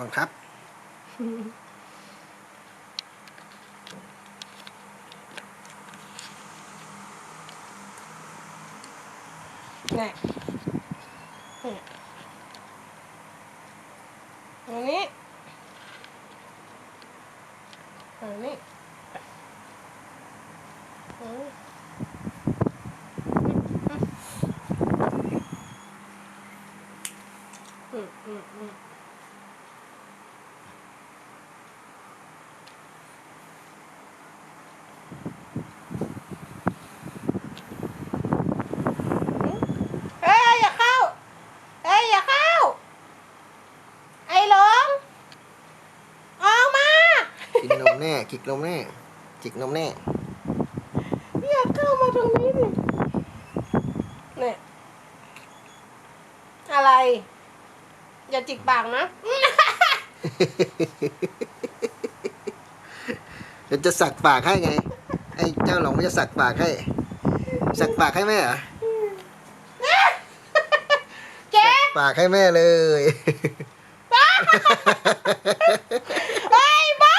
บังครับ นี่นี่อันนี้อันนี้อืมอืมอืมอืม เฮ้ยอย่าเข้าเฮ้ยอย่าเข้า ไอ้หลงออกมา กินนมแน่กิกนมแน่จิกนมแน่อย่าเข้ามาตรงนี้ดิเนี่ยอะไร อย่าจิกปากนะ เดี๋ยวจะสักปากให้ไง ไอ้เจ้าหลงมันจะสักปากให้ สักปากให้แม่เหรอแกปากให้แม่เลยไอ้ยบ้า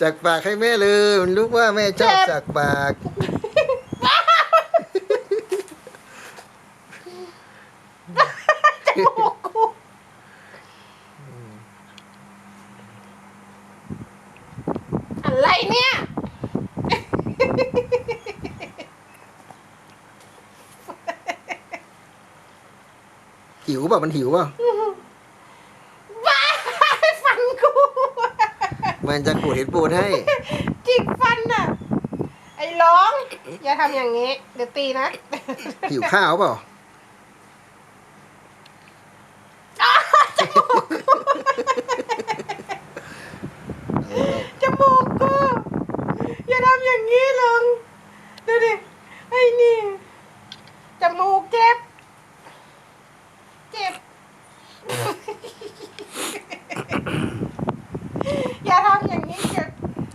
สักปากให้แม่เลยมันรู้ว่าแม่ชอบเจ็บสักปากจมูกกู หิวป่ามันหิวป่าบ้าฟันกูมันจะขูดเห็ดปูดให้ จิกฟันน่ะ ไอ้ร้อง อย่าทำอย่างนี้ เดี๋ยวตีนะ หิวข้าวป่าจมูกกูอย่าทำอย่างนี้ลงดูดิไอ้นี่จมูกเจ็บ